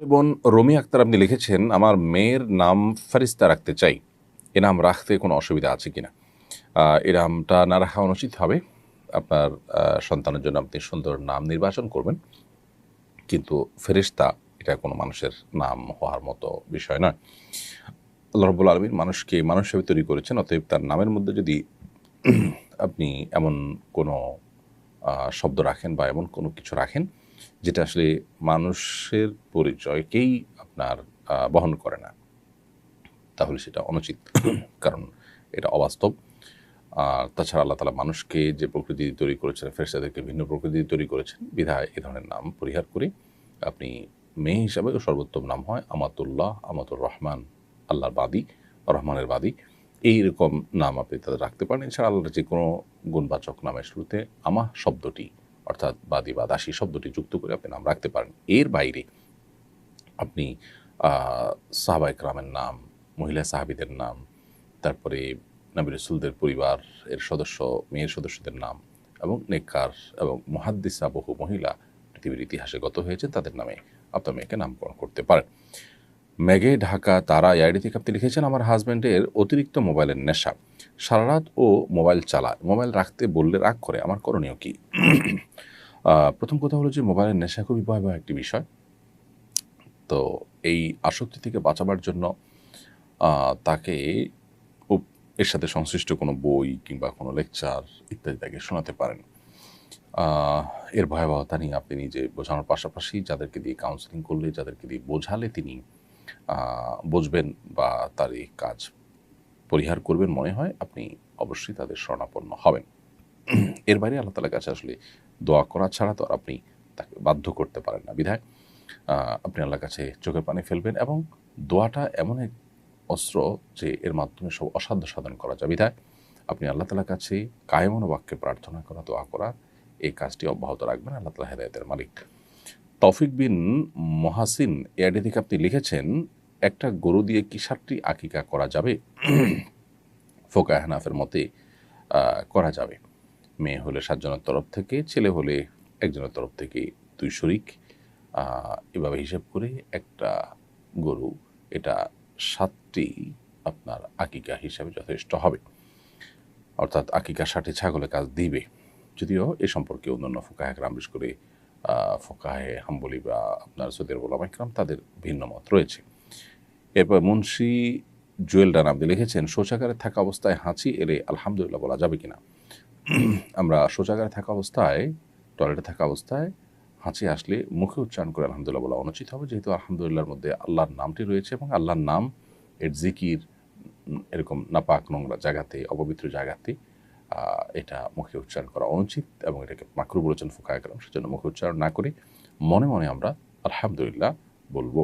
বোন রমি আক্তার আপনি লিখেছেন, আমার মেয়ের নাম ফারিস্তা রাখতে চাই। এ নাম রাখতে কোনো অসুবিধা আছে কিনা? এ নামটা না রাখা অনুচিত হবে। আপনার সন্তানের জন্য আপনি সুন্দর নাম নির্বাচন করবেন। কিন্তু ফেরিস্তা এটা কোনো মানুষের নাম হওয়ার মতো বিষয় নয়। আল্লাহ আলমীর মানুষকে মানুষ হিসেবে তৈরি করেছেন। অতএব তার নামের মধ্যে যদি আপনি এমন কোনো শব্দ রাখেন বা এমন কোনো কিছু রাখেন যেটা আসলে মানুষের পরিচয়কেই আপনার বহন করে না। তাহলে সেটা অনুচিত। কারণ এটা অবাস্তব। আর তাছাড়া আল্লাহ তালা মানুষকে যে প্রকৃতি তৈরি করেছেন, ফেরেশতাদেরকে ভিন্ন প্রকৃতি তৈরি করেছেন, বিধায় এ ধরনের নাম পরিহার করে আপনি মেয়ে হিসাবে সর্বোত্তম নাম হয় আমাতুল্লাহ আমাতুর রহমান আল্লাহর বাদী, রহমানের বাদী। এইরকম নাম আপনি তাদের রাখতে পারেন। এছাড়া আল্লাহর যে কোনো গুণবাচক নামের শুরুতে আমা শব্দটি অর্থাৎ বাদী বা দাসী শব্দটি যুক্ত করে আপনি নাম রাখতে পারেন। এর বাইরে আপনি সাহাবা একরামের নাম, মহিলা সাহাবিদের নাম, তারপরে নবী রসুলদের পরিবার, এর সদস্য, মেয়ের সদস্যদের নাম এবং নেককার এবং মহাদ্দিসা বহু মহিলা পৃথিবীর ইতিহাসে গত হয়েছে, তাদের নামে আপনার মেয়েকে নামকরণ করতে পারেন। মেঘে ঢাকা তারা এআইডি থেকে আপনি লিখেছেন? আমার হাজব্যান্ডের অতিরিক্ত মোবাইলের নেশা। সারা রাত ও মোবাইল চালায়। মোবাইল রাখতে বললে রাগ করে। আমার করণীয় কি? প্রথম কথা হলো যে মোবাইলের নেশা খুবই ভয়াবহ একটি বিষয়। তো এই আসক্তি থেকে বাঁচাবার জন্য তাকে এর সাথে সংশ্লিষ্ট কোনো বই কিংবা কোনো লেকচার ইত্যাদি তাকে শোনাতে পারেন। এর ভয়াবহতা নিয়ে আপনি নিজে বোঝানোর পাশাপাশি যাদেরকে দিয়ে কাউন্সিলিং করলে, যাদেরকে দিয়ে বোঝালে তিনি বুঝবেন বা তার এই কাজ পরিহার করবেন মনে হয়, আপনি অবশ্যই তাদের শরণাপন্ন হবেন। এর বাইরে আল্লাহ তালার কাছে আসলে দোয়া করা ছাড়া তো আপনি তাকে বাধ্য করতে পারেন না। বিধায় আপনি আল্লাহর কাছে চোখের পানি ফেলবেন এবং দোয়াটা এমন এক অস্ত্র যে এর মাধ্যমে সব অসাধ্য সাধন করা যায়। বিধায়, আপনি আল্লাহ তালার কাছে কায়মন বাক্যে প্রার্থনা করা, দোয়া করা, এই কাজটি অব্যাহত রাখবেন আল্লাহ তালা হেদায়তের মালিক। তফিক বিন মহাসিন এআডি থেকে আপনি লিখেছেন, একটা গরু দিয়ে কি সাতটি আকিকা করা যাবে? ফোকা হানাফের মতে করা যাবে। মেয়ে হলে সাতজনের তরফ থেকে, ছেলে হলে একজনের তরফ থেকে দুই শরিক। এভাবে হিসাব করে একটা গরু, এটা সাতটি আপনার আকিকা হিসাবে যথেষ্ট হবে। অর্থাৎ আকিকা ষাটে ছাগলে কাজ দিবে। যদিও এ সম্পর্কে অন্যান্য ফোকাহ একরাম বিশেষ করে ফোকাহে হাম্বলি বা আপনার সৌদের গোলাম একরাম তাদের ভিন্ন মত রয়েছে। এরপর মুন্সি জুয়েল ডান আপনি লিখেছেন, শৌচাগারে থাকা অবস্থায় হাঁচি এলে আলহামদুলিল্লাহ বলা যাবে কিনা? আমরা শৌচাগারে থাকা অবস্থায় টয়লেটে থাকা অবস্থায়, হাঁচি আসলে মুখে উচ্চারণ করে আলহামদুলিল্লাহ বলা অনুচিত হবে। যেহেতু আলহামদুলিল্লাহর মধ্যে আল্লাহর নামটি রয়েছে এবং আল্লাহর নাম এর জিকির এরকম নাপাক নোংরা জায়গাতে, অপবিত্র জায়গাতে এটা মুখে উচ্চারণ করা অনুচিত এবং এটাকে মাকরু বলেছেন ফোকা একরাম সেজন্য মুখে উচ্চারণ না করে মনে মনে আমরা আলহামদুলিল্লাহ বলব।